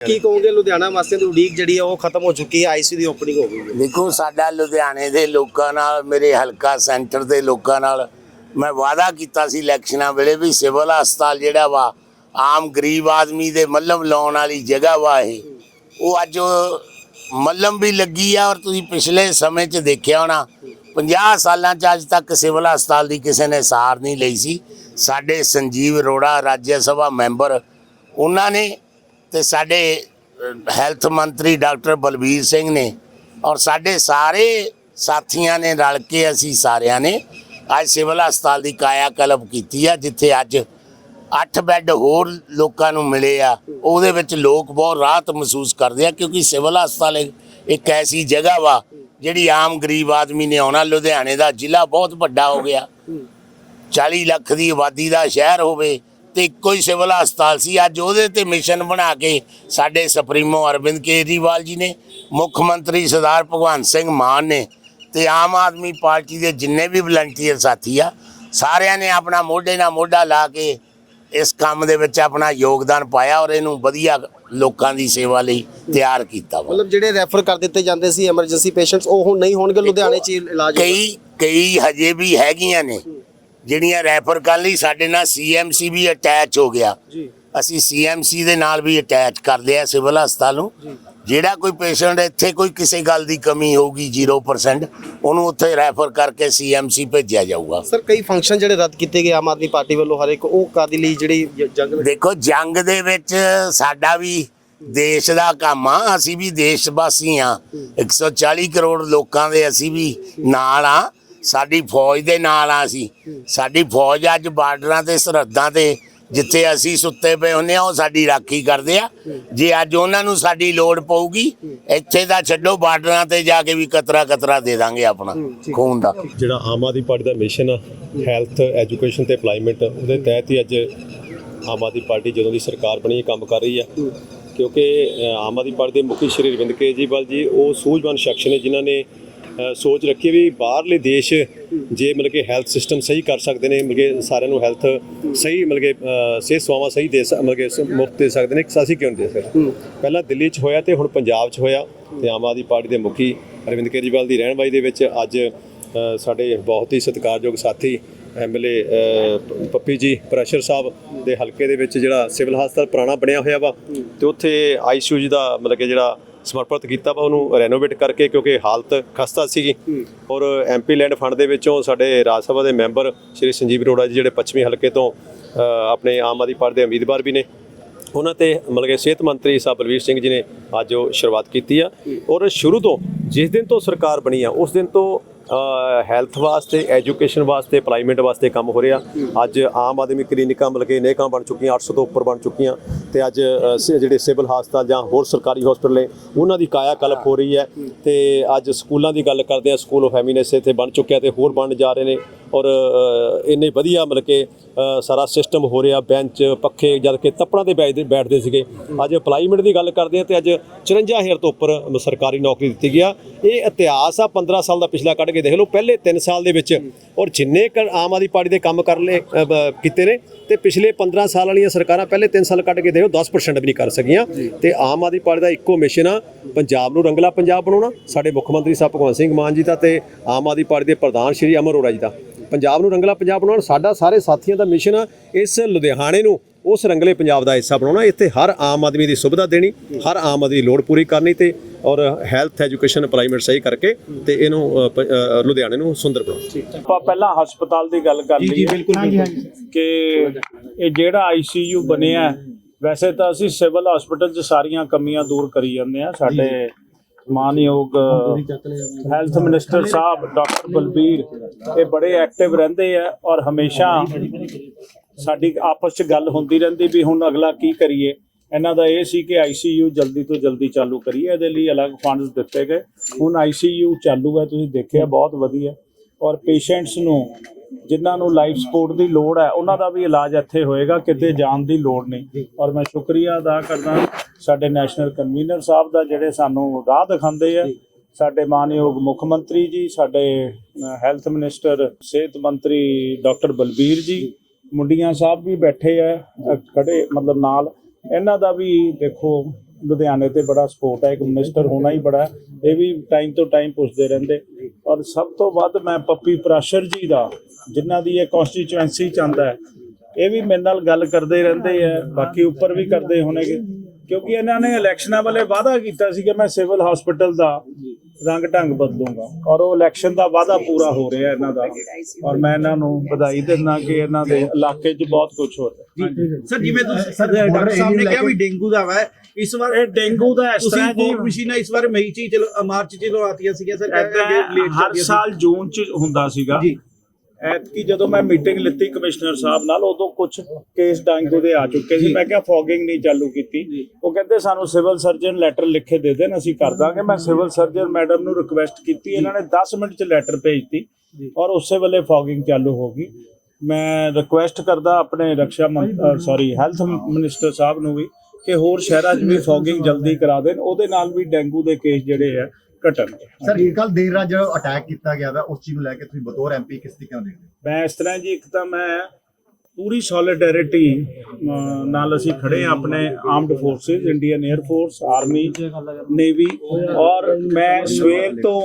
ਕੀ ਕਹੋਗੇ ਲੁਧਿਆਣਾ ਵਾਸੀਆਂ ਦੀ ਉਡੀਕ ਜਿਹੜੀ ਹੈ ਉਹ ਖਤਮ ਹੋ ਚੁੱਕੀ ਹੈ ਆਈਸੀ ਦੀ ਓਪਨਿੰਗ ਹੋ ਗਈ। ਹੈ ਦੇਖੋ, ਸਾਡਾ ਲੁਧਿਆਣੇ ਦੇ ਲੋਕਾਂ ਨਾਲ, ਮੇਰੇ ਹਲਕਾ ਸੈਂਟਰ ਦੇ ਲੋਕਾਂ ਨਾਲ ਮੈਂ ਵਾਅਦਾ ਕੀਤਾ ਸੀ ਇਲੈਕਸ਼ਨਾਂ ਵੇਲੇ ਵੀ ਸਿਵਲ ਹਸਪਤਾਲ ਜਿਹੜਾ ਵਾ, ਆਮ ਗਰੀਬ ਆਦਮੀ ਦੇ ਮੱਲਮ ਲਾਉਣ ਵਾਲੀ ਜਗ੍ਹਾ ਵਾ ਇਹ। ਉਹ ਅੱਜ ਮੱਲਮ ਵੀ ਲੱਗੀ ਆ ਔਰ ਤੁਸੀਂ ਪਿਛਲੇ ਸਮੇਂ 'ਚ ਦੇਖਿਆ ਹੋਣਾ 50 ਸਾਲਾਂ 'ਚ ਅੱਜ ਤੱਕ ਸਿਵਲ ਹਸਪਤਾਲ ਦੀ ਕਿਸੇ ਨੇ ਸਾਰ ਨਹੀਂ ਲਈ ਸੀ। ਸਾਡੇ ਸੰਜੀਵ ਅਰੋੜਾ, ਰਾਜ ਸਭਾ ਮੈਂਬਰ, ਉਹਨਾਂ ਨੇ ਤੇ ਸਾਡੇ ਹੈਲਥ ਮੰਤਰੀ ਡਾਕਟਰ ਬਲਬੀਰ ਸਿੰਘ ਨੇ ਔਰ ਸਾਡੇ ਸਾਰੇ ਸਾਥੀਆਂ ਨੇ ਰਲ ਕੇ ਅਸੀਂ ਸਾਰਿਆਂ ਨੇ ਅੱਜ ਸਿਵਲ ਹਸਪਤਾਲ ਦੀ ਕਾਇਆ ਕਲਪ ਕੀਤੀ ਆ, ਜਿੱਥੇ ਅੱਜ 8 ਬੈੱਡ ਹੋਰ ਲੋਕਾਂ ਨੂੰ ਮਿਲੇ ਆ। ਉਹਦੇ ਵਿੱਚ ਲੋਕ ਬਹੁਤ ਰਾਹਤ ਮਹਿਸੂਸ ਕਰਦੇ ਆ, ਕਿਉਂਕਿ ਸਿਵਲ ਹਸਪਤਾਲ ਇੱਕ- ਇੱਕ ਐਸੀ ਜਗ੍ਹਾ ਵਾ, ਜਿਹੜੀ ਆਮ ਗਰੀਬ ਆਦਮੀ ਨੇ ਆਉਣਾ। ਲੁਧਿਆਣੇ ਦਾ ਜ਼ਿਲ੍ਹਾ ਬਹੁਤ ਵੱਡਾ ਹੋ ਗਿਆ। 40 ਲੱਖ ਦੀ ਆਬਾਦੀ ਦਾ ਸ਼ਹਿਰ ਹੋਵੇ ਤੇ ਹੀ ਸਿਵਲ ਹਸਪਤਾਲ ਸੀ। ਅੱਜ ਉਹਦੇ ਤੇ ਮਿਸ਼ਨ ਬਣਾ ਕੇ ਸਾਡੇ ਸੁਪਰੀਮੋ ਅਰਵਿੰਦ ਕੇਜਰੀਵਾਲ ਜੀ ਨੇ ਮੁੱਖ ਮੰਤਰੀ ਸਰਦਾਰ ਭਗਵੰਤ ਸਿੰਘ ਮਾਨ ਨੇ ਤੇ ਆਮ ਆਦਮੀ ਪਾਰਟੀ ਦੇ ਜਿੰਨੇ ਵੀ ਵਲੰਟੀਅਰ ਸਾਥੀ ਆ ਸਾਰਿਆਂ ਨੇ ਆਪਣਾ ਮੋਢੇ ਨਾਲ ਮੋਢਾ ਲਾ ਕੇ ਇਸ ਕੰਮ ਦੇ ਵਿੱਚ ਆਪਣਾ ਯੋਗਦਾਨ ਪਾਇਆ ਔਰ ਇਹਨੂੰ ਵਧੀਆ ਲੋਕਾਂ ਦੀ ਸੇਵਾ ਲਈ ਤਿਆਰ ਕੀਤਾ ਮਤਲਬ ਜਿਹੜੇ ਰੈਫਰ ਕਰ ਦਿੱਤੇ ਜਾਂਦੇ ਸੀ ਐਮਰਜੈਂਸੀ ਪੇਸ਼ੈਂਟਸ ਉਹ ਹੁਣ ਨਹੀਂ ਹੋਣਗੇ? ਲੁਧਿਆਣੇ 'ਚ ਇਲਾਜ। ਕਈ ਕਈ ਹਜੇ ਵੀ ਹੈਗੀਆਂ ਨੇ। ਜਿਹੜੀਆਂ ਰੈਫਰ ਕਰ ਲਈ ਸਾਡੇ ਨਾਲ ਸੀਐਮਸੀ ਵੀ ਅਟੈਚ ਹੋ ਗਿਆ। ਜੀ। ਅਸੀਂ ਸੀਐਮਸੀ ਦੇ ਨਾਲ ਵੀ ਅਟੈਚ ਕਰਦੇ ਆ ਸਿਵਲ ਹਸਪਤਾਲ ਨੂੰ। ਜਿਹੜਾ ਕੋਈ ਪੇਸ਼ੈਂਟ ਇੱਥੇ ਕੋਈ ਕਿਸੇ ਗੱਲ ਦੀ ਕਮੀ ਹੋਊਗੀ 0% ਉਹਨੂੰ ਉੱਥੇ ਰੈਫਰ ਕਰਕੇ ਸੀਐਮਸੀ ਭੇਜਿਆ ਜਾਊਗਾ। ਸਰ ਕਈ ਫੰਕਸ਼ਨ ਜਿਹੜੇ ਰੱਦ ਕੀਤੇ ਗਏ ਆਮ ਆਦਮੀ ਪਾਰਟੀ ਵੱਲੋਂ ਹਰ ਇੱਕ ਉਹ ਕਾਦੀ ਲਈ ਜਿਹੜੀ ਜੰਗ ਦੇਖੋ ਜੰਗ ਦੇ ਵਿੱਚ ਸਾਡਾ ਵੀ ਦੇਸ਼ ਦਾ ਕੰਮ ਆ ਅਸੀਂ ਵੀ ਦੇਸ਼ ਵਾਸੀ ਆ 140 ਕਰੋੜ ਲੋਕਾਂ ਦੇ ਅਸੀਂ ਵੀ ਨਾਲ ਆ। ਸਾਡੀ ਫੌਜ ਦੇ ਨਾਲ ਆ ਅਸੀਂ। ਸਾਡੀ ਫੌਜ ਅੱਜ ਬਾਰਡਰਾਂ ਤੇ ਸਰਹੱਦਾਂ ਤੇ ਜਿੱਥੇ ਅਸੀਂ ਸੁੱਤੇ ਪਏ ਹੁੰਨੇ ਆ ਉਹ ਸਾਡੀ ਰਾਖੀ ਕਰਦੇ ਆ। ਜੇ ਅੱਜ ਉਹਨਾਂ ਨੂੰ ਸਾਡੀ ਲੋੜ ਪਊਗੀ ਇੱਥੇ ਤਾਂ ਛੱਡੋ ਬਾਰਡਰਾਂ ਤੇ ਜਾ ਕੇ ਵੀ ਕਤਰਾ ਕਤਰਾ ਦੇ ਦਾਂਗੇ ਆਪਣਾ ਖੂਨ ਦਾ। ਜਿਹੜਾ ਆਮ ਆਦਮੀ ਪਾਰਟੀ ਦਾ ਮਿਸ਼ਨ ਆ ਹੈਲਥ ਐਜੂਕੇਸ਼ਨ ਤੇ ਐਮਪਲੋਇਮੈਂਟ ਉਹਦੇ ਤਹਿਤ ਹੀ ਅੱਜ ਆਮ ਆਦਮੀ ਪਾਰਟੀ ਜਦੋਂ ਦੀ ਸਰਕਾਰ ਬਣੀ ਇਹ ਕੰਮ ਕਰ ਰਹੀ ਆ। ਕਿਉਂਕਿ ਆਮ ਆਦਮੀ ਪਾਰਟੀ ਦੇ ਮੁਖੀ ਸ਼੍ਰੀ ਅਰਵਿੰਦ ਕੇਜਰੀਵਾਲ ਜੀ ਉਹ ਸੂਝਵਾਨ ਸ਼ਖਸ ਨੇ ਜਿਨ੍ਹਾਂ ਨੇ ਸੋਚ ਰੱਖੀ ਵੀ ਬਾਹਰਲੇ ਦੇਸ਼ ਜੇ ਮਤਲਬ ਕਿ ਹੈਲਥ ਸਿਸਟਮ ਸਹੀ ਕਰ ਸਕਦੇ ਨੇ ਮਤਲਬ ਕਿ ਸਾਰਿਆਂ ਨੂੰ ਹੈਲਥ ਸਹੀ ਮਤਲਬ ਕਿ ਸਿਹਤ ਸੇਵਾਵਾਂ ਸਹੀ ਦੇ ਮਤਲਬ ਕਿ ਮੁਫਤ ਦੇ ਸਕਦੇ ਨੇ ਅਸੀਂ ਕਿਉਂ ਦੇ ਸਕਦੇ? ਪਹਿਲਾਂ ਦਿੱਲੀ 'ਚ ਹੋਇਆ ਤੇ ਹੁਣ ਪੰਜਾਬ 'ਚ ਹੋਇਆ ਤੇ ਆਮ ਆਦਮੀ ਪਾਰਟੀ ਦੇ ਮੁਖੀ ਅਰਵਿੰਦ ਕੇਜਰੀਵਾਲ ਦੀ ਰਹਿਨਬਾਈ ਦੇ ਵਿੱਚ ਅੱਜ ਸਾਡੇ ਬਹੁਤ ਹੀ ਸਤਿਕਾਰਯੋਗ ਸਾਥੀ ਐਮਐਲਏ ਪੱਪੀ ਜੀ ਪ੍ਰੈਸ਼ਰ ਸਾਹਿਬ ਦੇ ਹਲਕੇ ਦੇ ਵਿੱਚ ਜਿਹੜਾ ਸਿਵਲ ਹਸਪਤਾਲ ਪੁਰਾਣਾ ਬਣਿਆ ਹੋਇਆ ਵਾ ਤੇ ਉੱਥੇ ਆਈਸੀਯੂ ਦਾ ਮਤਲਬ ਕਿ ਜਿਹੜਾ ਸਮਰਪਿਤ ਕੀਤਾ ਵਾ ਉਹਨੂੰ ਰੈਨੋਵੇਟ ਕਰਕੇ ਕਿਉਂਕਿ ਹਾਲਤ ਖਸਤਾ ਸੀਗੀ। ਔਰ ਐਮਪੀ ਲੈਂਡ ਫੰਡ ਦੇ ਵਿੱਚੋਂ ਸਾਡੇ ਰਾਜ ਸਭਾ ਦੇ ਮੈਂਬਰ ਸ਼੍ਰੀ ਸੰਜੀਵ ਅਰੋੜਾ ਜੀ ਜਿਹੜੇ ਪੱਛਮੀ ਹਲਕੇ ਤੋਂ ਆਪਣੇ ਆਮ ਆਦਮੀ ਪਾਰਟੀ ਦੇ ਉਮੀਦਵਾਰ ਵੀ ਨੇ ਉਹਨਾਂ ਤੇ ਮਤਲਬ ਕਿ ਸਿਹਤ ਮੰਤਰੀ ਸਾਹਿਬ ਬਲਵੀਰ ਸਿੰਘ ਜੀ ਨੇ ਅੱਜ ਉਹ ਸ਼ੁਰੂਆਤ ਕੀਤੀ ਆ। ਔਰ ਸ਼ੁਰੂ ਤੋਂ ਜਿਸ ਦਿਨ ਤੋਂ ਸਰਕਾਰ ਬਣੀ ਆ ਉਸ ਦਿਨ ਤੋਂ ਹੈਲਥ ਵਾਸਤੇ ਐਜੂਕੇਸ਼ਨ ਵਾਸਤੇ ਐਮਪਲੋਇਮੈਂਟ ਵਾਸਤੇ ਕੰਮ ਹੋ ਰਿਹਾ। ਅੱਜ ਆਮ ਆਦਮੀ ਕਲੀਨਿਕਾਂ ਮਤਲਬ ਕਿ ਨੇਕਾਂ ਬਣ ਚੁੱਕੀਆਂ 800 ਤੋਂ ਉੱਪਰ ਬਣ ਚੁੱਕੀਆਂ। ਤੇ ਅੱਜ ਸ- ਜਿਹੜੇ ਸਿਵਲ ਹਸਪਤਾਲ ਜਾਂ ਹੋਰ ਸਰਕਾਰੀ ਹਸਪਤਾਲ ਨੇ, ਉਹਨਾਂ ਦੀ ਕਾਇਆ ਕਲਪ ਹੋ ਰਹੀ ਹੈ। ਤੇ ਅੱਜ ਸਕੂਲਾਂ ਦੀ ਗੱਲ ਕਰਦੇ ਆ ਸਕੂਲ ਆਫ ਹੈਮੀਨੈਸ ਇੱਥੇ ਬਣ ਚੁੱਕਿਆ ਤੇ ਹੋਰ ਬਣ ਜਾ ਰਹੇ ਨੇ। ਔਰ ਇੰਨੇ ਵਧੀਆ ਮਤਲਬ ਕਿ ਸਾਰਾ ਸਿਸਟਮ ਹੋ ਰਿਹਾ ਬੈਂਚ ਪੱਖੇ ਜਦ ਕਿ ਤੱਪੜਾਂ ਤੇ ਬੈਠਦੇ ਬੈਠਦੇ ਸੀਗੇ। ਅੱਜ ਅਪਲਾਈਮੈਂਟ ਦੀ ਗੱਲ ਕਰਦੇ ਆ ਤੇ ਅੱਜ 54000 ਤੋਂ ਉੱਪਰ ਸਰਕਾਰੀ ਨੌਕਰੀ ਦਿੱਤੀ ਗਿਆ ਇਹ ਇਤਿਹਾਸ ਆ 15 ਸਾਲ ਦਾ ਪਿਛਲਾ ਕੱਢ ਕੇ ਦੇਖ ਲਓ। ਪਹਿਲੇ 3 ਸਾਲ ਦੇ ਵਿੱਚ ਔਰ ਜਿੰਨੇ ਆਮ ਆਦਮੀ ਪਾਰਟੀ ਦੇ ਕੰਮ ਕਰ ਲਏ ਕੀਤੇ ਨੇ ਤੇ ਪਿਛਲੇ 15 ਸਾਲ ਵਾਲੀਆਂ ਸਰਕਾਰਾਂ ਪਹਿਲੇ 3 ਸਾਲ ਕੱਢ ਕੇ ਦੇਖੋ 10% ਵੀ ਨਹੀਂ ਕਰ ਸਕੀਆਂ। ਤੇ ਆਮ ਆਦਮੀ ਪਾਰਟੀ ਦਾ ਇੱਕੋ ਮਿਸ਼ਨ ਆ ਪੰਜਾਬ ਨੂੰ ਰੰਗਲਾ ਪੰਜਾਬ ਬਣਾਉਣਾ। ਸਾਡੇ ਮੁੱਖ ਮੰਤਰੀ ਸਾਹਿਬ ਭਗਵੰਤ ਸਿੰਘ ਮਾਨ ਜੀ ਦਾ ਤੇ ਆਮ ਆਦਮੀ ਪਾਰਟੀ ਦੇ ਪ੍ਰਧਾਨ ਸ਼੍ਰੀ ਅਮਰ ਅਰੋੜਾ ਜੀ ਦਾ। ਪੰਜਾਬ ਨੂੰ ਰੰਗਲਾ ਪੰਜਾਬ ਬਣਾਉਣਾ ਸਾਡਾ ਸਾਰੇ ਸਾਥੀਆਂ ਦਾ ਮਿਸ਼ਨ ਆ ਇਸ ਲੁਧਿਆਣੇ ਨੂੰ ਉਸ ਰੰਗਲੇ ਪੰਜਾਬ ਦਾ ਹਿੱਸਾ ਬਣਾਉਣਾ ਇੱਥੇ ਹਰ ਆਮ ਆਦਮੀ ਦੀ ਸੁਵਿਧਾ ਦੇਣੀ ਹਰ ਆਮ ਆਦਮੀ ਦੀ ਲੋੜ ਪੂਰੀ ਕਰਨੀ ਤੇ ਔਰ ਹੈਲਥ ਐਜੂਕੇਸ਼ਨ ਪ੍ਰਾਈਮੇਟ ਸਹੀ ਕਰਕੇ ਤੇ ਇਹਨੂੰ ਲੁਧਿਆਣੇ ਨੂੰ ਸੁੰਦਰ ਬਣਾਉਣਾ। ਆਪਾਂ ਪਹਿਲਾਂ ਹਸਪਤਾਲ ਦੀ ਗੱਲ ਕਰ ਲਈ ਬਿਲਕੁਲ ਕਿ ਇਹ ਜਿਹੜਾ ਆਈਸੀਯੂ ਬਣਿਆ ਵੈਸੇ ਤਾਂ ਅਸੀਂ ਸਿਵਲ ਹਸਪੀਟਲ 'ਚ ਸਾਰੀਆਂ ਕਮੀਆਂ ਦੂਰ ਕਰੀ ਜਾਂਦੇ ਆ ਸਾਡੇ ਮਾਨਯੋਗ ਹੈਲਥ ਮਿਨਿਸਟਰ ਸਾਹਿਬ ਡਾਕਟਰ ਬਲਬੀਰ, ਇਹ ਬੜੇ ਐਕਟਿਵ ਰਹਿੰਦੇ ਆ ਔਰ ਹਮੇਸ਼ਾ ਸਾਡੀ ਆਪਸ 'ਚ ਗੱਲ ਹੁੰਦੀ ਰਹਿੰਦੀ ਵੀ ਹੁਣ ਅਗਲਾ ਕੀ ਕਰੀਏ। ਇਹਨਾਂ ਦਾ ਇਹ ਸੀ ਕਿ ਆਈਸੀਯੂ ਜਲਦੀ ਤੋਂ ਜਲਦੀ ਚਾਲੂ ਕਰੀਏ, ਇਹਦੇ ਲਈ ਅਲੱਗ ਫੰਡਸ ਦਿੱਤੇ ਗਏ। ਹੁਣ ਆਈਸੀਯੂ ਚਾਲੂ ਹੈ, ਤੁਸੀਂ ਦੇਖਿਆ ਬਹੁਤ ਵਧੀਆ। ਔਰ ਪੇਸ਼ੈਂਟਸ ਨੂੰ ਜਿਨ੍ਹਾਂ ਨੂੰ ਲਾਈਫ ਸਪੋਰਟ ਦੀ ਲੋੜ ਹੈ ਉਹਨਾਂ ਦਾ ਵੀ ਇਲਾਜ ਇੱਥੇ ਹੋਏਗਾ ਕਿਤੇ ਜਾਣ ਦੀ ਲੋੜ ਨਹੀਂ। ਔਰ ਮੈਂ ਸ਼ੁਕਰੀਆ ਅਦਾ ਕਰਦਾ ਸਾਡੇ ਨੈਸ਼ਨਲ ਕਨਵੀਨਰ ਸਾਹਿਬ ਦਾ ਜਿਹੜੇ ਸਾਨੂੰ ਰਾਹ ਦਿਖਾਉਂਦੇ ਆ। ਸਾਡੇ ਮਾਨਯੋਗ ਮੁੱਖ ਮੰਤਰੀ ਜੀ ਸਾਡੇ ਹੈਲਥ ਮਿਨਿਸਟਰ ਸਿਹਤ ਮੰਤਰੀ ਡਾਕਟਰ ਬਲਬੀਰ ਜੀ ਮੁੰਡੀਆਂ ਸਾਹਿਬ ਵੀ ਬੈਠੇ ਆ ਖੜੇ ਮਤਲਬ ਨਾਲ। ਇਹਨਾਂ ਦਾ ਵੀ ਦੇਖੋ ਲੁਧਿਆਣੇ ਤੇ ਬੜਾ ਸਪੋਰਟ ਹੈ, ਇੱਕ ਮਿਨਿਸਟਰ ਹੋਣਾ ਹੀ ਬੜਾ ਇਹ ਵੀ ਟਾਈਮ ਤੋਂ ਟਾਈਮ ਪੁੱਛਦੇ ਰਹਿੰਦੇ। ਔਰ ਸਭ ਤੋਂ ਵੱਧ ਮੈਂ ਪੱਪੀ ਪ੍ਰਾਸ਼ਰ ਜੀ ਦਾ, ਜਿਨ੍ਹਾਂ ਦੀ ਇਹ ਕਨਸਟੀਚੁਐਂਸੀ ਚਾਹੁੰਦਾ ਹੈ, ਇਹ ਵੀ ਮੇਰੇ ਨਾਲ ਗੱਲ ਕਰਦੇ ਰਹਿੰਦੇ ਆ ਬਾਕੀ ਉੱਪਰ ਵੀ ਕਰਦੇ ਹੋਣਗੇ। ਕਿਉਂਕਿ ਇਹਨਾਂ ਨੇ ਇਲੈਕਸ਼ਨਾਂ ਵਾਲੇ ਵਾਅਦਾ ਕੀਤਾ ਸੀ ਕਿ ਮੈਂ ਸਿਵਲ ਹਸਪੀਟਲ ਦਾ ਰੰਗ ਢੰਗ ਬਦਲੂੰਗਾ। ਔਰ ਉਹ ਇਲੈਕਸ਼ਨ ਦਾ ਵਾਅਦਾ ਪੂਰਾ ਹੋ ਰਿਹਾ ਇਹਨਾਂ ਦਾ। ਔਰ ਮੈਂ ਇਹਨਾਂ ਨੂੰ ਵਧਾਈ ਦਿੰਦਾ ਕਿ ਇਹਨਾਂ ਦੇ ਇਲਾਕੇ 'ਚ ਬਹੁਤ ਕੁਝ ਹੋ ਰਿਹਾ। ਸਰ ਜਿਵੇਂ ਤੁਸੀਂ ਸਰ ਡਾਕਟਰ ਸਾਹਿਬ ਨੇ ਕਿਹਾ ਵੀ ਡੇਂਗੂ ਦਾ ਵਾ। ਇਸ ਵਾਰ ਇਹ ਡੇਂਗੂ ਦਾ ਇਸ ਤੁਸੀਂ ਤਰ੍ਹਾਂ ਜੀ ਮਸ਼ੀਨਾਂ ਇਸ ਵਾਰ ਮਈ ਚ ਚਲੋ ਮਾਰਚ ਚ ਚਲੋ ਆਤੀਆਂ ਸੀਗੀਆਂ ਸਰ। ਹਰ ਸਾਲ ਜੂਨ ਚ ਹੁੰਦਾ ਸੀਗਾ। ਜੀ। ਐਤਕੀ ਜਦੋਂ ਮੈਂ ਮੀਟਿੰਗ ਲਿੱਤੀ ਕਮਿਸ਼ਨਰ ਸਾਹਿਬ ਨਾਲ ਉਦੋਂ ਕੁਝ ਕੇਸ ਡਾਂਗੂ ਦੇ ਆ ਚੁੱਕੇ ਸੀ। ਮੈਂ ਕਿਹਾ ਫੋਗਿੰਗ ਨਹੀਂ ਚਾਲੂ ਕੀਤੀ। ਉਹ ਕਹਿੰਦੇ ਸਾਨੂੰ ਸਿਵਲ ਸਰਜਨ ਲੈਟਰ ਲਿਖ ਦੇ ਦੇਣ ਅਸੀਂ ਕਰ ਦਾਂਗੇ। ਮੈਂ ਸਿਵਲ ਸਰਜਨ ਮੈਡਮ ਨੂੰ ਰਿਕੁਐਸਟ ਕੀਤੀ ਇਹਨਾਂ ਨੇ 10 ਮਿੰਟ ਚ ਲੈਟਰ ਭੇਜਤੀ ਔਰ ਉਸੇ ਵੇਲੇ ਫੋਗਿੰਗ ਚਾਲੂ ਹੋ ਗਈ। ਮੈਂ ਰਿਕੁਐਸਟ ਕਰਦਾ ਆਪਣੇ ਰੱਖਿਆ ਸੌਰੀ ਹੈਲਥ ਮਿਨਿਸਟਰ ਸਾਹਿਬ ਨੂੰ ਵੀ ਕਿ ਹੋਰ ਸ਼ਹਿਰਾਂ 'ਚ ਵੀ ਫੋਗਿੰਗ ਜਲਦੀ ਕਰਾ ਦੇਣ। ਉਹਦੇ ਨਾਲ ਵੀ ਡੇਂਗੂ ਦੇ ਕੇਸ ਜਿਹੜੇ ਆ ਘਟਣਗੇ ਸਰ ਕੱਲ ਦੇਰ ਰਾਤ ਜਿਹੜਾ ਅਟੈਕ ਕੀਤਾ ਗਿਆ ਵਾ ਉਸ ਚੀਜ਼ ਨੂੰ ਲੈ ਕੇ ਤੁਸੀਂ ਬਤੌਰ ਐਮਪੀ ਕਿਸ ਤਰੀਕੇ ਨਾਲ ਦੇਖਦੇ ਹੋ? ਮੈਂ ਇਸ ਤਰ੍ਹਾਂ ਜੀ ਇੱਕ ਤਾਂ ਮੈਂ ਪੂਰੀ ਸੋਲੀਡੈਰਿਟੀ ਨਾਲ ਅਸੀਂ ਖੜੇ ਹਾਂ ਆਪਣੇ armed forces Indian air force army navy ਔਰ ਮੈਂ ਸਵੇਰ ਤੋਂ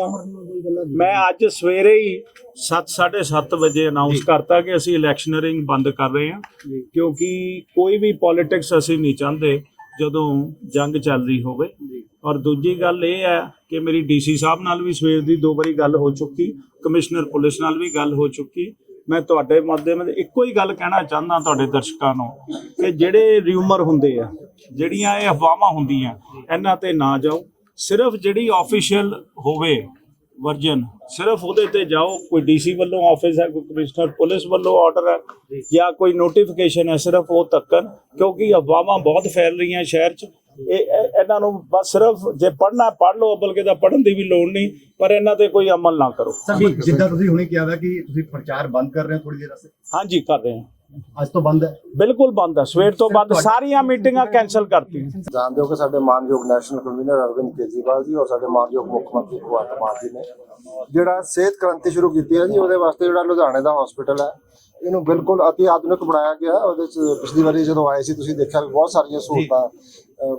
ਮੈਂ ਅੱਜ ਸਵੇਰੇ ਹੀ 7:30 ਵਜੇ ਅਨਾਉਂਸ ਕਰਤਾ ਕਿ ਅਸੀਂ ਇਲੈਕਸ਼ਨਰਿੰਗ ਬੰਦ ਕਰ ਰਹੇ ਹਾਂ ਕਿਉਂਕਿ ਕੋਈ ਵੀ ਪੋਲਿਟਿਕਸ ਅਸੀਂ ਨਹੀਂ ਚਾਹੁੰਦੇ ਜਦੋਂ ਜੰਗ ਚੱਲ ਰਹੀ ਹੋਵੇ। ਔਰ ਦੂਜੀ ਗੱਲ ਇਹ ਹੈ ਕਿ ਮੇਰੀ ਡੀਸੀ ਸਾਹਿਬ ਨਾਲ ਵੀ ਸਵੇਰ ਦੀ ਦੋ ਵਾਰੀ ਗੱਲ ਹੋ ਚੁੱਕੀ, ਕਮਿਸ਼ਨਰ ਪੁਲਿਸ ਨਾਲ ਵੀ ਗੱਲ ਹੋ ਚੁੱਕੀ। ਮੈਂ ਤੁਹਾਡੇ ਮਾਧਿਅਮ ਦੇ ਇੱਕੋ ਹੀ ਗੱਲ ਕਹਿਣਾ ਚਾਹੁੰਦਾ ਤੁਹਾਡੇ ਦਰਸ਼ਕਾਂ ਨੂੰ ਕਿ ਜਿਹੜੇ ਰਿਊਮਰ ਹੁੰਦੇ ਆ, ਜਿਹੜੀਆਂ ਇਹ ਅਫਵਾਹਾਂ ਹੁੰਦੀਆਂ, ਇਹਨਾਂ ਤੇ ਨਾ ਜਾਓ। ਸਿਰਫ ਜਿਹੜੀ ਆਫੀਸ਼ੀਅਲ ਹੋਵੇ ਵਰਜਨ, ਸਿਰਫ ਉਹਦੇ ਤੇ ਜਾਓ। ਕੋਈ ਡੀਸੀ ਵੱਲੋਂ ਆਫਿਸ ਹੈ, ਕੋਈ ਕਮਿਸ਼ਨਰ ਪੁਲਿਸ ਵੱਲੋਂ ਆਰਡਰ ਹੈ, ਜਾਂ ਕੋਈ ਨੋਟੀਫਿਕੇਸ਼ਨ ਹੈ, ਸਿਰਫ ਉਹ ਤੱਕਨ ਕਿਉਂਕਿ ਅਫਵਾਹਾਂ ਬਹੁਤ ਫੈਲ ਰਹੀਆਂ ਸ਼ਹਿਰ 'ਚ। ਇਹ ਇਹ- ਇਹਨਾਂ ਨੂੰ ਬਸ ਸਿਰਫ ਜੇ ਪੜ੍ਹਨਾ ਪੜ੍ਹ ਲਓ ਬਲਕਿ ਤਾਂ ਪੜ੍ਹਨ ਦੀ ਵੀ ਲੋੜ ਨਹੀਂ ਪਰ ਇਹਨਾਂ ਤੇ ਕੋਈ ਅਮਲ ਨਾ ਕਰੋ। ਜਿੱਦਾਂ ਤੁਸੀਂ ਹੁਣੇ ਕਿਹਾ ਵਾ ਕਿ ਤੁਸੀਂ ਪ੍ਰਚਾਰ ਬੰਦ ਕਰ ਰਹੇ ਹੋ ਥੋੜੀ ਦੇਰ ਵਾਸਤੇ? ਹਾਂਜੀ ਕਰ ਰਹੇ ਹਾਂ। ਅੱਜ ਤੋਂ ਬੰਦ ਹੈ? ਬਿਲਕੁਲ ਬੰਦ ਹੈ। ਸਵੇਰ ਤੋਂ ਬੰਦ ਸਾਰੀਆਂ ਮੀਟਿੰਗਾਂ ਕੈਨਸਲ ਕਰਤੀਆਂ। ਜਾਣਦੇ ਹੋ ਕਿ ਸਾਡੇ ਮਾਨਯੋਗ ਨੈਸ਼ਨਲ ਕਨਵੀਨਰ ਅਰਵਿੰਦ ਕੇਜਰੀਵਾਲ ਜੀ ਔਰ ਸਾਡੇ ਮਾਨਯੋਗ ਮੁੱਖ ਮੰਤਰੀ ਭਗਵੰਤ ਮਾਨ ਜੀ ਨੇ ਜਿਹੜਾ ਸਿਹਤ ਕ੍ਰਾਂਤੀ ਸ਼ੁਰੂ ਕੀਤੀ ਹੈ ਜੀ ਉਹਦੇ ਵਾਸਤੇ ਜਿਹੜਾ ਲੁਧਿਆਣੇ ਦਾ ਹਸਪੀਟਲ ਹੈ। ਇਹਨੂੰ ਬਿਲਕੁਲ ਅਤੀ ਆਧੁਨਿਕ ਬਣਾਇਆ ਗਿਆ। ਉਹਦੇ ਚ ਪਿਛਲੀ ਵਾਰੀ ਜਦੋਂ ਆਏ ਸੀ ਤੁਸੀਂ ਦੇਖਿਆ ਕਿ ਬਹੁਤ ਸਾਰੀਆਂ ਸਹੂਲਤਾਂ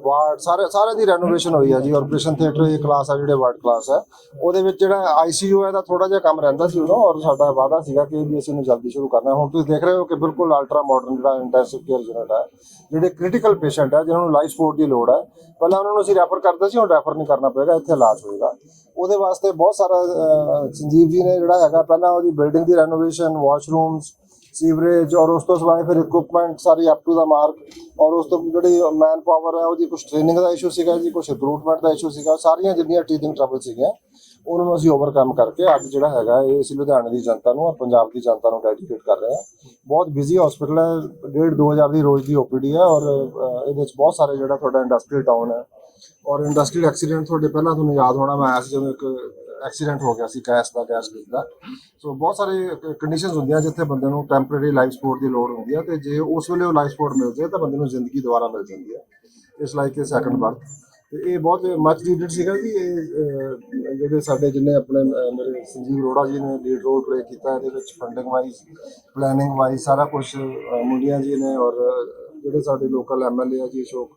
ਵਾਰਡ ਸਾਰੇ ਸਾਰੇ ਦੀ ਰੈਨੋਵੇਸ਼ਨ ਹੋਈ ਹੈ ਜੀ। ਆਪਰੇਸ਼ਨ ਥੀਏਟਰ ਇਹ ਕਲਾਸ ਆ ਜਿਹੜੇ ਵਾਰਡ ਕਲਾਸ ਹੈ। ਉਹਦੇ ਵਿੱਚ ਜਿਹੜਾ ਆਈਸੀਯੂ ਹੈ ਦਾ ਥੋੜਾ ਜਿਹਾ ਕੰਮ ਰਹਿੰਦਾ ਸੀ ਉਦੋਂ ਔਰ ਸਾਡਾ ਵਾਅਦਾ ਸੀਗਾ ਕਿ ਵੀ ਅਸੀਂ ਇਹਨੂੰ ਜਲਦੀ ਸ਼ੁਰੂ ਕਰਨਾ। ਹੁਣ ਤੁਸੀਂ ਦੇਖ ਰਹੇ ਹੋ ਕਿ ਬਿਲਕੁਲ ਅਲਟਰਾ ਮਾਡਰਨ ਜਿਹੜਾ ਇੰਟੈਂਸਿਵ ਕੇਅਰ ਯੂਨਿਟ ਹੈ ਜਿਹੜੇ ਕ੍ਰਿਟੀਕਲ ਪੇਸ਼ੈਂਟ ਹੈ ਜਿਨ੍ਹਾਂ ਨੂੰ ਲਾਈਫ ਸਪੋਰਟ ਦੀ ਲੋੜ ਹੈ। ਪਹਿਲਾਂ ਉਹਨਾਂ ਨੂੰ ਅਸੀਂ ਰੈਫਰ ਕਰਦੇ ਸੀ ਹੁਣ ਰੈਫਰ ਨਹੀਂ ਕਰਨਾ ਪਏਗਾ ਇੱਥੇ ਇਲਾਜ ਹੋਏਗਾ। ਉਹਦੇ ਵਾਸਤੇ ਬਹੁਤ ਸਾਰਾ ਅ, ਸੰਜੀਵ ਜੀ ਨੇ ਜਿਹੜਾ ਹੈਗਾ ਪਹਿਲਾਂ ਉਹਦੀ ਬਿਲਡਿੰਗ ਦੀ ਰੈਨੋਵੇਸ਼ਨ ਵਾਸ਼ਰੂਮਸ ਸੀਵਰੇਜ ਔਰ ਉਸ ਤੋਂ ਸਿਵਾਏ ਫਿਰ ਇਕਵਿਪਮੈਂਟ ਸਾਰੀ ਅਪ ਟੂ ਦਾ ਮਾਰਕ ਔਰ ਉਸ ਤੋਂ ਜਿਹੜੀ ਮੈਨ ਪਾਵਰ ਹੈ ਉਹਦੀ ਕੁਝ ਟ੍ਰੇਨਿੰਗ ਦਾ ਇਸ਼ੂ ਸੀਗਾ ਜੀ ਕੁਝ ਰਿਕਰੂਟਮੈਂਟ ਦਾ ਇਸ਼ੂ ਸੀਗਾ ਸਾਰੀਆਂ ਜਿੰਨੀਆਂ ਟੀਚਿੰਗ ਟਰਬਲ ਸੀਗੀਆਂ ਉਹਨਾਂ ਨੂੰ ਅਸੀਂ ਓਵਰਕਮ ਕਰਕੇ ਅੱਜ ਜਿਹੜਾ ਹੈਗਾ ਇਹ ਅਸੀਂ ਲੁਧਿਆਣੇ ਦੀ ਜਨਤਾ ਨੂੰ ਔਰ ਪੰਜਾਬ ਦੀ ਜਨਤਾ ਨੂੰ ਡੈਡੀਕੇਟ ਕਰ ਰਹੇ ਹਾਂ। ਬਹੁਤ ਬਿਜ਼ੀ ਹਸਪੀਟਲ ਹੈ ਡੇਢ 2000 ਦੀ ਰੋਜ਼ ਦੀ ਓਪੀਡੀ ਹੈ ਔਰ ਅ, ਇਹਦੇ ਵਿੱਚ ਬਹੁਤ ਸਾਰੇ ਜਿਹੜਾ ਤੁਹਾਡਾ ਇੰਡਸਟਰੀਅਲ ਟਾਊਨ ਹੈ ਔਰ ਇੰਡਸਟਰੀਅਲ ਐਕਸੀਡੈਂਟ ਤੁਹਾਡੇ ਪਹਿਲਾਂ ਤੁਹਾਨੂੰ ਯਾਦ ਹੋਣਾ, ਮੈਂ ਆਇਆ ਸੀ ਜਦੋਂ ਇੱਕ ਐਕਸੀਡੈਂਟ ਹੋ ਗਿਆ ਸੀ ਗੈਸ ਦਾ ਗੈਸ ਲੀਕ ਦਾ। ਸੋ ਬਹੁਤ ਸਾਰੇ ਕੰਡੀਸ਼ਨਸ ਹੁੰਦੀਆਂ ਜਿੱਥੇ ਬੰਦੇ ਨੂੰ ਟੈਂਪਰੇਰੀ ਲਾਈਫ ਸਪੋਰਟ ਦੀ ਲੋੜ ਹੁੰਦੀ ਹੈ ਤੇ ਜੇ ਉਸ ਵੇਲੇ ਉਹ ਲਾਈਫ ਸਪੋਰਟ ਮਿਲ ਜਾਏ ਤਾਂ ਬੰਦੇ ਨੂੰ ਜ਼ਿੰਦਗੀ ਦੁਬਾਰਾ ਮਿਲ ਜਾਂਦੀ ਹੈ ਇਸ ਲਾਈਕ ਇਹ ਸੈਕੰਡ ਬਰਥ ਤੇ ਇਹ ਬਹੁਤ ਮੱਚ ਨੀਡਡ ਸੀਗਾ ਜੀ ਇਹ ਜਿਹੜੇ ਸਾਡੇ ਜਿੰਨੇ ਆਪਣੇ ਮੇਰੇ ਸੰਜੀਵ ਅਰੋੜਾ ਜੀ ਨੇ ਲੀਡ ਰੋਲ ਪਲੇ ਕੀਤਾ, ਇਹਦੇ ਵਿੱਚ ਫੰਡਿੰਗ ਵਾਈਜ਼ ਪਲੈਨਿੰਗ ਵਾਈਜ਼ ਸਾਰਾ ਕੁਝ ਮੁੰਡੀਆਂ ਜੀ ਨੇ ਔਰ ਜਿਹੜੇ ਸਾਡੇ ਲੋਕਲ ਐਮਐਲਏ ਆ ਜੀ ਅਸ਼ੋਕ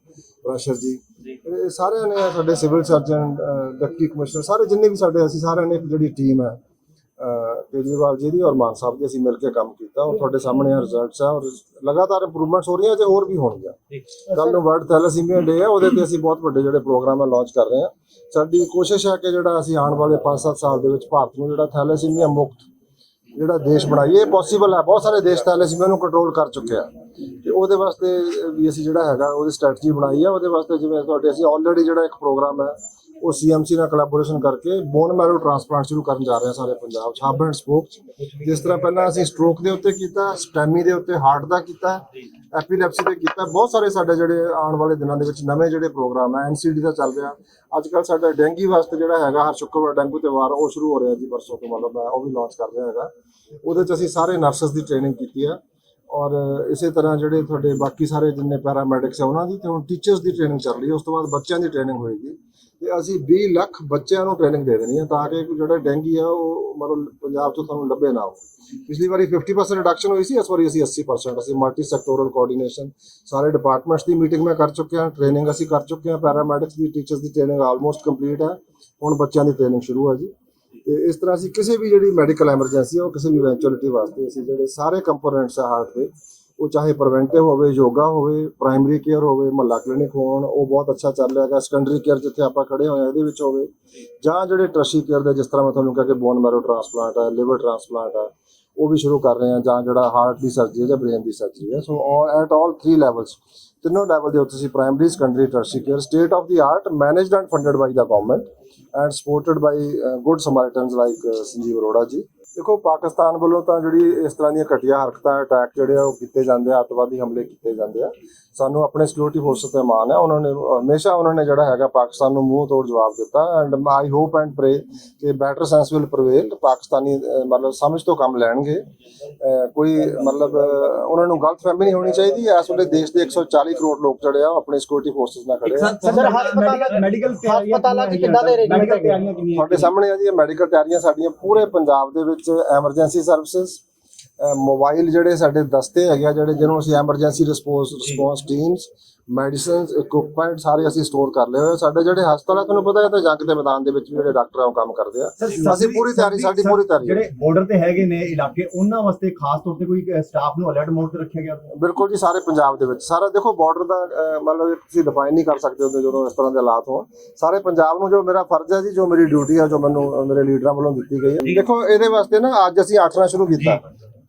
ਪ੍ਰਾਸ਼ਰ ਜੀ ਇਹ ਸਾਰਿਆਂ ਨੇ ਸਾਡੇ ਸਿਵਲ ਸਰਜਨ ਡਿਪਟੀ ਕਮਿਸ਼ਨਰ ਸਾਰੇ ਜਿੰਨੇ ਵੀ ਸਾਡੇ ਅਸੀਂ ਸਾਰਿਆਂ ਨੇ ਇੱਕ ਜਿਹੜੀ ਟੀਮ ਹੈ ਕੇਜਰੀਵਾਲ ਜੀ ਦੀ ਔਰ ਮਾਨ ਸਾਹਿਬ ਦੀ ਅਸੀਂ ਮਿਲ ਕੇ ਕੰਮ ਕੀਤਾ। ਔਰ ਤੁਹਾਡੇ ਸਾਹਮਣੇ ਆ ਰਿਜ਼ਲਟਸ ਆ ਔਰ ਲਗਾਤਾਰ ਇੰਪਰੂਵਮੈਂਟਸ ਹੋ ਰਹੀਆਂ ਤੇ ਹੋਰ ਵੀ ਹੋਣਗੀਆਂ? ਕੱਲ ਨੂੰ ਵਰਲਡ ਥੈਲੇਸੀਮੀਆ ਡੇ ਹੈ ਉਹਦੇ ਤੇ ਅਸੀਂ ਬਹੁਤ ਵੱਡੇ ਜਿਹੜੇ ਪ੍ਰੋਗਰਾਮ ਆ ਲਾਂਚ ਕਰ ਰਹੇ ਹਾਂ ਸਾਡੀ ਕੋਸ਼ਿਸ਼ ਹੈ ਕਿ ਜਿਹੜਾ ਅਸੀਂ ਆਉਣ ਵਾਲੇ 5-7 ਸਾਲ ਦੇ ਵਿੱਚ ਭਾਰਤ ਨੂੰ ਜਿਹੜਾ ਥੈਲੇਸੀਮੀਆ ਮੁਕਤ ਜਿਹੜਾ ਦੇਸ਼ ਬਣਾਈਏ ਇਹ ਪੋਸੀਬਲ ਹੈ। ਬਹੁਤ ਸਾਰੇ ਦੇਸ਼ ਥੈਲੇਸੀਮੀਆ ਨੂੰ ਕੰਟਰੋਲ ਕਰ ਚੁੱਕਿਆ ਆ। ਤੇ ਉਹਦੇ ਵਾਸਤੇ ਵੀ ਅਸੀਂ ਜਿਹੜਾ ਹੈਗਾ, ਉਹਦੀ ਸਟ੍ਰੈਟਜੀ ਬਣਾਈ ਆ। ਉਹਦੇ ਵਾਸਤੇ ਜਿਵੇਂ ਤੁਹਾਡੇ ਅਸੀਂ ਆਲਰੇਡੀ ਜਿਹੜਾ ਇੱਕ ਪ੍ਰੋਗਰਾਮ ਹੈ ਉਹ ਸੀਐਮਸੀ ਨਾਲ ਕੋਲੈਬੋਰੇਸ਼ਨ ਕਰਕੇ ਬੋਨ ਮੈਰੋ ਟ੍ਰਾਂਸਪਲਾਂਟ ਸ਼ੁਰੂ ਕਰਨ ਜਾ ਰਹੇ ਹਾਂ ਸਾਰੇ ਪੰਜਾਬ 'ਚ, ਹੱਬ ਐਂਡ ਸਪੋਕ 'ਚ। ਜਿਸ ਤਰ੍ਹਾਂ ਪਹਿਲਾਂ ਅਸੀਂ ਸਟ੍ਰੋਕ ਦੇ ਉੱਤੇ ਕੀਤਾ ਸਟੈਮੀ ਦੇ ਉੱਤੇ ਹਾਰਟ ਦਾ ਕੀਤਾ ਐਪੀਲੈਪਸੀ ਤੇ ਕੀਤਾ, ਬਹੁਤ ਸਾਰੇ ਸਾਡੇ ਜਿਹੜੇ ਆਉਣ ਵਾਲੇ ਦਿਨਾਂ ਦੇ ਵਿੱਚ ਨਵੇਂ ਜਿਹੜੇ ਪ੍ਰੋਗਰਾਮ ਹੈ ਐਨਸੀਡੀ ਦਾ ਚੱਲ ਰਿਹਾ। ਅੱਜ ਕੱਲ ਸਾਡਾ ਡੈਂਗੀ ਵਾਸਤੇ ਜਿਹੜਾ ਹੈਗਾ, ਹਰ ਸ਼ੁੱਕਰਵਾਰ ਡੈਂਗੂ ਤੇ ਵਾਰ ਉਹ ਸ਼ੁਰੂ ਹੋ ਰਿਹਾ ਜੀ ਪਰਸੋਂ ਤੋਂ ਮਤਲਬ ਮੈਂ ਉਹ ਵੀ ਲਾਂਚ ਕਰ ਰਿਹਾ ਹੈਗਾ। ਉਹਦੇ 'ਚ ਅਸੀਂ ਸਾਰੇ ਨਰਸਸ ਦੀ ਟ੍ਰੇਨਿੰਗ ਕੀਤੀ ਆ। ਔਰ ਇਸੇ ਤਰ੍ਹਾਂ ਜਿਹੜੇ ਤੁਹਾਡੇ ਬਾਕੀ ਸਾਰੇ ਜਿੰਨੇ ਪੈਰਾਮੈਡਿਕਸ ਆ, ਉਹਨਾਂ ਦੀ ਤੇ ਹੁਣ ਟੀਚਰਸ ਦੀ ਟ੍ਰੇਨਿੰਗ ਚੱਲ ਰਹੀ ਹੈ ਉਸ ਤੋਂ ਬਾਅਦ ਬੱਚਿਆਂ ਦੀ ਟ੍ਰੇਨਿੰਗ ਹੋਏਗੀ। ਤੇ ਅਸੀਂ 20 ਲੱਖ ਬੱਚਿਆਂ ਨੂੰ ਟ੍ਰੇਨਿੰਗ ਦੇ ਦੇਣੀ ਹੈ ਤਾਂ ਕਿ ਜਿਹੜਾ ਡੈਂਗੀ ਆ ਉਹ ਮਤਲਬ ਪੰਜਾਬ ਤੋਂ ਤੁਹਾਨੂੰ ਲੱਭੇ ਨਾ ਹੋ ਪਿਛਲੀ ਵਾਰੀ 50% ਰਿਡਕਸ਼ਨ ਹੋਈ ਸੀ, ਇਸ ਵਾਰੀ ਅਸੀਂ 80% ਅਸੀਂ ਮਲਟੀ ਸੈਕਟੋਰਲ ਕੋਆਰਡੀਨੇਸ਼ਨ ਸਾਰੇ ਡਿਪਾਰਟਮੈਂਟਸ ਦੀ ਮੀਟਿੰਗ ਮੈਂ ਕਰ ਚੁੱਕਿਆ ਹਾਂ ਟ੍ਰੇਨਿੰਗ ਅਸੀਂ ਕਰ ਚੁੱਕੇ ਹਾਂ ਪੈਰਾਮੈਡਿਕਸ ਦੀ ਟੀਚਰਸ ਦੀ ਟ੍ਰੇਨਿੰਗ ਆਲਮੋਸਟ ਕੰਪਲੀਟ ਹੈ ਹੁਣ ਬੱਚਿਆਂ ਦੀ ਟ੍ਰੇਨਿੰਗ ਸ਼ੁਰੂ ਹੈ ਜੀ। ਤੇ ਇਸ ਤਰ੍ਹਾਂ ਅਸੀਂ ਕਿਸੇ ਵੀ ਜਿਹੜੀ ਮੈਡੀਕਲ ਐਮਰਜੈਂਸੀ ਹੈ ਉਹ ਕਿਸੇ ਵੀ ਇਵੈਂਚੁਅਲਿਟੀ ਵਾਸਤੇ ਅਸੀਂ ਜਿਹੜੇ ਸਾਰੇ ਕੰਪੋਨੈਂਟਸ ਆ ਹਾਰਟ ਦੇ ਉਹ ਚਾਹੇ ਪ੍ਰੀਵੈਂਟਿਵ ਹੋਵੇ, ਯੋਗਾ ਹੋਵੇ ਪ੍ਰਾਇਮਰੀ ਕੇਅਰ ਹੋਵੇ, ਮਹੱਲਾ ਕਲੀਨਿਕ ਹੋਣ, ਉਹ ਬਹੁਤ ਅੱਛਾ ਚੱਲ ਰਿਹਾ ਹੈਗਾ। ਸੈਕੰਡਰੀ ਕੇਅਰ ਜਿੱਥੇ ਆਪਾਂ ਖੜੇ ਹੋਏ ਆ ਇਹਦੇ ਵਿੱਚ ਹੋਵੇ। ਜਾਂ ਜਿਹੜੇ ਟਰਸ਼ੀ ਕੇਅਰ ਦੇ, ਜਿਸ ਤਰ੍ਹਾਂ ਮੈਂ ਤੁਹਾਨੂੰ ਕਿਹਾ ਕਿ ਬੋਨ ਮੈਰੋ ਟ੍ਰਾਂਸਪਲਾਂਟ ਹੈ ਲਿਵਰ ਟ੍ਰਾਂਸਪਲਾਂਟ ਹੈ ਉਹ ਵੀ ਸ਼ੁਰੂ ਕਰ ਰਹੇ ਆ ਜਾਂ ਜਿਹੜਾ ਹਾਰਟ ਦੀ ਸਰਜਰੀ ਹੈ ਜਾਂ ਬ੍ਰੇਨ ਦੀ ਸਰਜਰੀ ਹੈ। ਸੋ ਐਟ ਆਲ 3 ਲੈਵਲਸ ਤਿੰਨੋਂ ਲੈਵਲ ਦੇ ਉੱਤੇ ਅਸੀਂ primary secondary tertiary care state of the art managed and funded by the government and supported by good Samaritans like Sanjeev Arora ji ਦੇਖੋ ਪਾਕਿਸਤਾਨ ਵੱਲੋਂ ਤਾਂ ਜਿਹੜੀ ਇਸ ਤਰ੍ਹਾਂ ਦੀਆਂ ਘਟੀਆਂ ਹਰਕਤਾਂ ਅਟੈਕ ਜਿਹੜੇ ਆ ਉਹ ਕੀਤੇ ਜਾਂਦੇ ਆ ਅੱਤਵਾਦੀ ਹਮਲੇ ਕੀਤੇ ਜਾਂਦੇ ਆ। ਸਾਨੂੰ ਆਪਣੇ ਸਿਕਿਉਰਿਟੀ ਫੋਰਸਸ ਤੇ ਮਾਣ ਹੈ। ਉਹਨਾਂ ਨੇ ਹਮੇਸ਼ਾ ਉਹਨਾਂ ਨੇ ਜਿਹੜਾ ਹੈਗਾ ਪਾਕਿਸਤਾਨ ਨੂੰ ਮੂੰਹ ਤੋੜ ਜਵਾਬ ਦਿੱਤਾ। And I hope and pray ਕਿ better sense will prevail Pakistani ਮਤਲਬ ਸਮਝ ਤੋਂ ਕੰਮ ਲੈਣਗੇ। ਕੋਈ ਮਤਲਬ ਉਹਨਾਂ ਨੂੰ ਗਲਤਫਹਿਮੀ ਨਹੀਂ ਹੋਣੀ ਚਾਹੀਦੀ। ਇਸ ਵੇਲੇ ਦੇਸ਼ ਦੇ 140 ਕਰੋੜ ਲੋਕ ਜਿਹੜੇ ਆ ਉਹ ਆਪਣੇ ਸਿਕਿਉਰਿਟੀ ਫੋਰਸਸ ਨਾਲ ਖੜੇ ਆ। ਸਰ ਹਸਪਤਾਲਾਂ ਮੈਡੀਕਲ ਹਸਪਤਾਲਾਂ 'ਚ ਕਿੱਦਾਂ ਦੇ ਤਿਆਰੀਆਂ ਕਿੰਨੀਆਂ ਤੁਹਾਡੇ ਸਾਹਮਣੇ ਆ ਜੀ ਮੈਡੀਕਲ ਤਿਆਰੀਆਂ ਸਾਡੀਆਂ ਪੂਰੇ ਪੰਜਾਬ ਦੇ ਵਿੱਚ ਐਮਰਜੈਂਸੀ ਸਰਵਿਸਿਜ਼ ਮੋਬਾਈਲ ਜਿਹੜੇ ਸਾਡੇ ਦਸਤੇ ਹੈਗੇ ਆ ਜਿਹੜੇ ਜਿਹਨੂੰ ਅਸੀਂ emergency response response teams medicines equipment ਸਾਰੇ ਅਸੀਂ ਸਟੋਰ ਕਰ ਲਏ ਹੋਏ ਆ। ਸਾਡੇ ਜਿਹੜੇ ਹਸਪਤਾਲ ਆ ਤੁਹਾਨੂੰ ਪਤਾ ਹੈ ਤਾਂ ਜੰਗ ਦੇ ਮੈਦਾਨ ਦੇ ਵਿੱਚ ਵੀ ਜਿਹੜੇ ਡਾਕਟਰ ਆ ਉਹ ਕੰਮ ਕਰਦੇ ਆ। ਅਸੀਂ ਪੂਰੀ ਤਿਆਰੀ ਸਾਡੀ ਪੂਰੀ ਤਿਆਰੀ ਹੈ। ਜਿਹੜੇ ਬਾਰਡਰ ਤੇ ਹੈਗੇ ਨੇ ਇਲਾਕੇ ਉਹਨਾਂ ਵਾਸਤੇ ਖਾਸ ਤੌਰ ਤੇ ਕੋਈ ਸਟਾਫ ਨੂੰ ਅਲਰਟ ਮੋਡ ਤੇ ਰੱਖਿਆ ਗਿਆ? ਬਿਲਕੁਲ ਜੀ ਸਾਰੇ ਪੰਜਾਬ ਦੇ ਵਿੱਚ। ਸਾਰਾ ਦੇਖੋ ਬਾਰਡਰ ਦਾ ਅਹ, ਮਤਲਬ ਇਹ ਤੁਸੀਂ ਡਿਫਾਈਨ ਨਹੀਂ ਕਰ ਸਕਦੇ ਹੁੰਦੇ ਜਦੋਂ ਇਸ ਤਰ੍ਹਾਂ ਦੇ ਹਾਲਾਤ ਹੋਣ। ਸਾਰੇ ਪੰਜਾਬ ਨੂੰ ਜੋ ਮੇਰਾ ਫਰਜ਼ ਹੈ ਜੀ ਜੋ ਮੇਰੀ ਡਿਊਟੀ ਹੈ ਜੋ ਮੈਨੂੰ ਅਹ, ਮੇਰੇ ਲੀਡਰਾਂ ਵੱਲੋਂ ਦਿੱਤੀ ਗਈ ਹੈ। ਦੇਖੋ ਇਹਦੇ ਵਾਸਤੇ ਨਾ ਅੱਜ ਅਸੀਂ ਆਖਣਾ ਸ਼ੁਰੂ ਕੀਤਾ।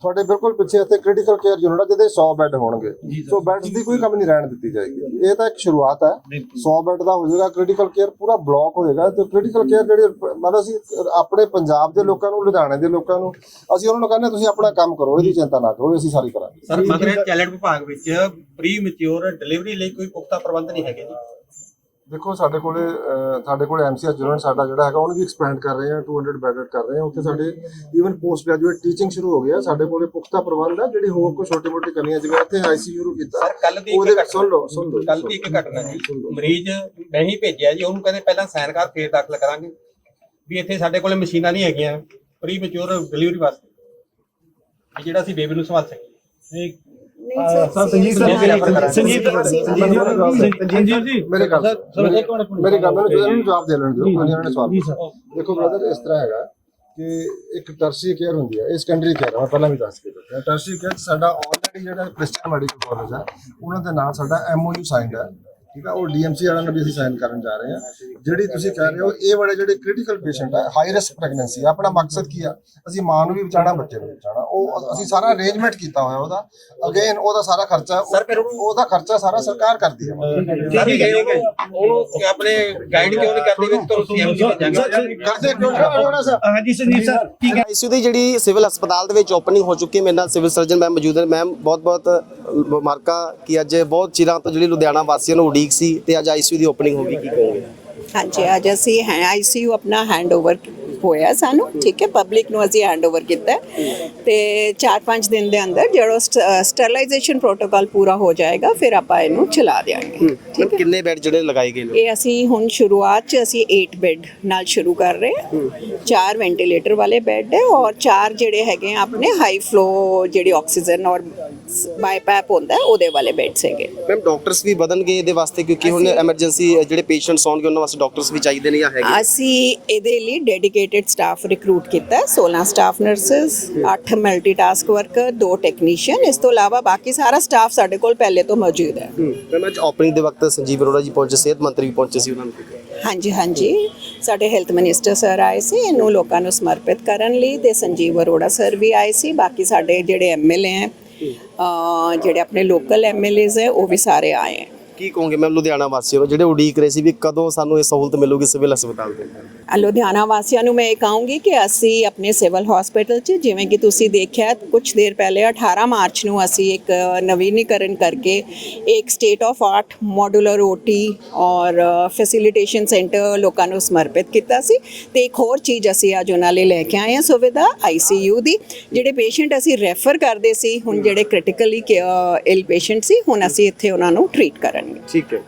ਤੁਹਾਡੇ ਬਿਲਕੁਲ ਪਿੱਛੇ ਇੱਥੇ ਕ੍ਰਿਟੀਕਲ ਕੇਅਰ ਯੂਨਿਟ ਜਿਹਦੇ 100 ਬੈੱਡ ਹੋਣਗੇ। ਸੋ ਬੈੱਡਸ ਦੀ ਕੋਈ ਕਮੀ ਨਹੀਂ ਰਹਿਣ ਦਿੱਤੀ ਜਾਏਗੀ। ਇਹ ਤਾਂ ਇੱਕ ਸ਼ੁਰੂਆਤ ਹੈ। 100 ਬੈੱਡ ਦਾ ਹੋ ਜਾਏਗਾ ਕ੍ਰਿਟੀਕਲ ਕੇਅਰ ਪੂਰਾ ਬਲਾਕ ਹੋ ਜਾਏਗਾ ਤੇ ਕ੍ਰਿਟੀਕਲ ਕੇਅਰ ਜਿਹੜੇ ਮਤਲਬ ਅਸੀਂ ਆਪਣੇ ਪੰਜਾਬ ਦੇ ਲੋਕਾਂ ਨੂੰ ਲੁਧਿਆਣੇ ਦੇ ਲੋਕਾਂ ਨੂੰ ਅਸੀਂ ਉਹਨਾਂ ਨੂੰ ਕਹਿੰਦੇ ਤੁਸੀਂ ਆਪਣਾ ਕੰਮ ਕਰੋ ਇਹਦੀ ਚਿੰਤਾ ਨਾ ਕਰੋ ਅਸੀਂ ਸਾਰੀ ਕਰਾਂਗੇ। ਸਰ ਐਂਡ ਚਾਈਲਡ ਵਿਭਾਗ ਵਿੱਚ ਪ੍ਰੀ ਮੈਚੁਰ ਡਿਲੀਵਰੀ ਲਈ ਕੋਈ ਪੁਖਤਾ ਪ੍ਰਬੰਧ ਨਹੀਂ ਹੈਗੇ ਜੀ? ਦੇਖੋ ਸਾਡੇ ਕੋਲੇ ਸਾਡੇ ਕੋਲੇ ਐਮਸੀਐਸ ਯੂਨਿਟ ਸਾਡਾ ਜਿਹੜਾ ਹੈਗਾ ਉਹਨੂੰ ਵੀ ਐਕਸਪੈਂਡ ਕਰ ਰਹੇ ਹਾਂ 200 ਬੈਡਡ ਕਰ ਰਹੇ ਹਾਂ। ਉੱਥੇ ਸਾਡੇ ਈਵਨ ਪੋਸਟ ਗ੍ਰੈਜੂਏਟ ਟੀਚਿੰਗ ਸ਼ੁਰੂ ਹੋ ਗਿਆ। ਸਾਡੇ ਕੋਲੇ ਪੁਖਤਾ ਪ੍ਰਬੰਧ ਹੈ ਜਿਹੜੀ ਹੋਰ ਕੋਈ ਛੋਟੀ ਮੋਟੀ ਕਮੀਆਂ ਜਿਵੇਂ ਇੱਥੇ ਆਈਸੀਯੂ ਨੂੰ ਕੀਤਾ। ਸਰ ਕੱਲ ਦੀ ਇੱਕ ਸੁਣ ਲਓ ਸੁਣ ਲਓ ਕੱਲ ਦੀ ਇੱਕ ਘਟਨਾ ਜੀ। ਮਰੀਜ਼ ਮੈਂ ਹੀ ਭੇਜਿਆ ਜੀ ਉਹਨੂੰ ਕਹਿੰਦੇ ਪਹਿਲਾਂ ਸਾਈਨ ਕਰ ਫੇਰ ਦਾਖਲ ਕਰਾਂਗੇ। ਵੀ ਇੱਥੇ ਸਾਡੇ ਕੋਲੇ ਮਸ਼ੀਨਾਂ ਨਹੀਂ ਹੈਗੀਆਂ ਪ੍ਰੀ ਮੈਚੁਰ ਡਿਲੀਵਰੀ ਵਾਸਤੇ। ਜਿਹੜਾ ਅਸੀਂ ਬੇਬੀ ਨੂੰ ਸੰਭਾਲ ਸਕੀਏ। Sir Sanjeet sir Sanjeet Sanjeet ji. ਮੇਰੇ ਗੱਲ ਮੇਰੇ ਗੱਲ ਮੈਨੂੰ ਇਹਨਾਂ ਨੂੰ ਜਵਾਬ ਦੇ ਲੈਣ ਦਿਓ ਹਾਂਜੀ ਇਹਨਾਂ ਨੇ ਸਵਾਲ ਦੇਖੋ ਬ੍ਰਦਰ ਇਸ ਤਰ੍ਹਾਂ ਹੈਗਾ ਕਿ ਇੱਕ ਟਰਸ਼ੀ ਕੇਅਰ ਹੁੰਦੀ ਹੈ ਇਹ ਸੈਕੰਡਰੀ ਕੇਅਰ ਮੈਂ ਪਹਿਲਾਂ ਵੀ ਦੱਸ ਕੇ ਦਿੱਤਾ। ਟਰਸ਼ੀ ਕੇਅਰ ਸਾਡਾ ਆਲਰੇਡੀ ਜਿਹੜਾ ਕ੍ਰਿਸਚੀਅਨ ਮੈਡੀਕਲ ਕਾਲਜ ਹੈ ਉਹਨਾਂ ਦੇ ਨਾਲ ਸਾਡਾ ਐਮਓਯੂ ਸਾਈਨਡ ਹੈ। ਠੀਕ ਹੈ ਉਹ ਡੀਐਮਸੀ ਵਾਲਿਆਂ ਨਾਲ ਵੀ ਅਸੀਂ ਸਾਈਨ ਕਰਨ ਜਾ ਰਹੇ ਹਾਂ। ਜਿਹੜੀ ਤੁਸੀਂ ਕਹਿ ਰਹੇ ਹੋ ਇਹ ਵਾਲੇ ਜਿਹੜੇ ਕ੍ਰਿਟੀਕਲ ਪੇਸ਼ੈਂਟ ਹੈ ਹਾਈ ਰਿਸਕ ਪ੍ਰੈਗਨੈਂਸੀ ਆਪਣਾ ਮਕਸਦ ਕੀ ਆ? ਅਸੀਂ ਮਾਂ ਨੂੰ ਵੀ ਬਚਾਉਣਾ ਬੱਚੇ ਨੂੰ ਵੀ ਬਚਾਉਣਾ ਉਹ ਅਸੀਂ ਸਾਰਾ ਅਰੇਂਜਮੈਂਟ ਕੀਤਾ ਹੋਇਆ ਉਹਦਾ। ਅਗੇਨ ਉਹਦਾ ਸਾਰਾ ਖਰਚਾ ਉਹਦਾ ਖਰਚਾ ਸਾਰਾ ਸਰਕਾਰ ਕਰਦੀ ਹੈ ਸਰ ਉਹਨੂੰ ਉਹਨੂੰ ਆਪਣੇ ਗਾਈਡ ਕਿਉਂ ਨਹੀਂ ਕਰਦੇ? ਵੀ ਤੁਹਾਨੂੰ ਸੀਐਮਸੀ ਭੇਜਾਂਗੇ ਕਰਦੇ ਕਿਉਂ? ਨਹੀਂ ਸਰ। ਹਾਂਜੀ ਸੰਜੀਤ ਸਰ ਠੀਕ ਹੈ। ਆਈਸੀਯੂ ਦੀ ਜਿਹੜੀ ਸਿਵਲ ਹਸਪਤਾਲ ਦੇ ਵਿੱਚ ਓਪਨਿੰਗ ਹੋ ਚੁੱਕੀ ਹੈ ਮੇਰੇ ਨਾਲ ਸਿਵਲ ਸਰਜਨ ਮੈਮ ਮੌਜੂਦ ਹੈ ਮੈਮ ਬਹੁਤ ਬਹੁਤ ਮੁਬਾਰਕਾਂ ਕਿ ਅੱਜ ਬਹੁਤ ਚਿਰਾਂ ਤੋਂ ਜਿਹੜੀ ਲੁਧਿਆਣਾ ਵਾਸੀਆਂ ਨੂੰ ਉਡੀਕ ਸੀ ਤੇ ਅੱਜ ਆਈਸੀਯੂ ਦੀ ਓਪਨਿੰਗ ਹੋ ਗਈ, ਕੀ ਕਹੋਗੇ? ਹਾਂਜੀ, ਅੱਜ ਅਸੀਂ ਹੈ ਆਈਸੀਯੂ ਆਪਣਾ ਹੈਂਡਓਵਰ ਹੋਇਆ ਸਾਨੂੰ ਠੀਕ ਹੈ ਪਬਲਿਕ ਨੂੰ ਅਸੀਂ ਹੈਂਡਓਵਰ ਕੀਤਾ ਹੈ। ਤੇ 4-5 ਦਿਨ ਦੇ ਅੰਦਰ ਜਦੋਂ ਸਟਰਲਾਈਜੇਸ਼ਨ ਪ੍ਰੋਟੋਕਾਲ ਪੂਰਾ ਹੋ ਜਾਏਗਾ ਫਿਰ ਆਪਾਂ ਇਹਨੂੰ ਚਲਾ ਦੇਵਾਂਗੇ ਮੈਮ ਕਿੰਨੇ ਬੈੱਡ ਜਿਹੜੇ ਲਗਾਏ ਗਏ ਨੇ? ਇਹ ਅਸੀਂ ਹੁਣ ਸ਼ੁਰੂਆਤ ਚ ਅਸੀਂ 8 ਬੈੱਡ ਨਾਲ ਸ਼ੁਰੂ ਕਰ ਰਹੇ ਹਾਂ। ਚਾਰ ਵੈਂਟੀਲੇਟਰ ਵਾਲੇ ਬੈੱਡ ਹੈ ਔਰ ਚਾਰ ਜਿਹੜੇ ਹੈਗੇ ਆਪਣੇ ਹਾਈ ਫਲੋ ਜਿਹੜੀ ਆਕਸੀਜਨ ਔਰ ਬਾਈਪੈਪ ਹੁੰਦਾ ਹੈ, ਉਹਦੇ ਵਾਲੇ ਬੈੱਡਸ ਹੈਗੇ। ਮੈਮ ਡਾਕਟਰਸ ਵੀ ਵਧਣਗੇ ਇਹਦੇ ਵਾਸਤੇ ਕਿਉਂਕਿ ਹੁਣ ਐਮਰਜੈਂਸੀ ਜਿਹੜੇ ਪੇਸ਼ੈਂਟਸ ਆਉਣਗੇ ਉਹਨਾਂ ਵਾਸਤੇ ਡਾਕਟਰਸ ਵੀ ਚਾਹੀਦੇ ਨੇ ਜਾਂ ਹੈਗੇ ਅਸੀਂ ਇਹਦੇ ਲਈ ਡੈਡੀਕੇਟਿਡ ਸਟਾਫ ਰਿਕਰੂਟ ਕੀਤਾ ਹੈ। 16 staff nurses 8 multitask worker 2 technician ਇਸ ਤੋਂ ਇਲਾਵਾ ਬਾਕੀ ਸਾਰਾ ਸਟਾਫ ਸਾਡੇ ਕੋਲ ਪਹਿਲੇ ਤੋਂ ਮੌਜੂਦ ਹੈ। ਮੈਮ ਅੱਜ ਓਪਨਿੰਗ ਦੇ ਵਕਤ ਸੰਜੀਵ ਅਰੋੜਾ ਜੀ ਪਹੁੰਚੇ ਸਿਹਤ ਮੰਤਰੀ ਵੀ ਪਹੁੰਚੇ ਸੀ ਉਹਨਾਂ ਨੂੰ ਹਾਂਜੀ ਹਾਂਜੀ। ਸਾਡੇ ਹੈਲਥ ਮਿਨਿਸਟਰ ਸਰ ਆਏ ਸੀ ਇਹਨੂੰ ਲੋਕਾਂ ਨੂੰ ਸਮਰਪਿਤ ਕਰਨ ਲਈ ਤੇ ਸੰਜੀਵ ਅਰੋੜਾ ਸਰ ਵੀ ਆਏ ਸੀ। ਬਾਕੀ ਸਾਡੇ ਜਿਹੜੇ ਐਮਐਲਏ ਹੈ ਜਿਹੜੇ ਆਪਣੇ ਲੋਕਲ ਐਮਐਲਏਜ਼ ਹੈ ਉਹ ਵੀ ਸਾਰੇ ਆਏ ਹੈ। ਕੀ ਕਹੋਗੇ? ਮੈਮ ਲੁਧਿਆਣਾ ਵਾਸੀਆਂ ਨੂੰ ਜਿਹੜੇ ਉਡੀਕ ਰਹੇ ਸੀ ਵੀ ਕਦੋਂ ਸਾਨੂੰ ਇਹ ਸਹੂਲਤ ਮਿਲੂਗੀ ਸਿਵਲ ਹਸਪਤਾਲ ਦੇ ਲੁਧਿਆਣਾ ਵਾਸੀਆਂ ਨੂੰ ਮੈਂ ਇਹ ਕਹਾਂਗੀ ਕਿ ਅਸੀਂ ਆਪਣੇ ਸਿਵਲ ਹਸਪੀਟਲ 'ਚ, ਜਿਵੇਂ ਕਿ ਤੁਸੀਂ ਦੇਖਿਆ ਕੁਝ ਦੇਰ ਪਹਿਲੇ 18 ਮਾਰਚ ਨੂੰ ਅਸੀਂ ਇੱਕ ਨਵੀਨੀਕਰਨ ਕਰਕੇ ਇੱਕ state of art modular OT ਔਰ ਫੈਸਿਲਿਟੇਸ਼ਨ ਸੈਂਟਰ ਲੋਕਾਂ ਨੂੰ ਸਮਰਪਿਤ ਕੀਤਾ ਸੀ ਤੇ ਇੱਕ ਹੋਰ ਚੀਜ਼ ਅਸੀਂ ਅੱਜ ਉਹਨਾਂ ਲਈ ਲੈ ਕੇ ਆਏ ਹਾਂ ਸੁਵਿਧਾ ਆਈਸੀਯੂ ਦੀ, ਜਿਹੜੇ ਪੇਸ਼ੈਂਟ ਅਸੀਂ ਰੈਫਰ ਕਰਦੇ ਸੀ, ਹੁਣ ਜਿਹੜੇ ਕ੍ਰਿਟੀਕਲੀ ਇਲ ਪੇਸ਼ੈਂਟ ਸੀ, ਹੁਣ ਅਸੀਂ ਇੱਥੇ ਉਹਨਾਂ ਨੂੰ ਟ੍ਰੀਟ ਕਰਾਂਗੇ ਠੀਕ ਹੈ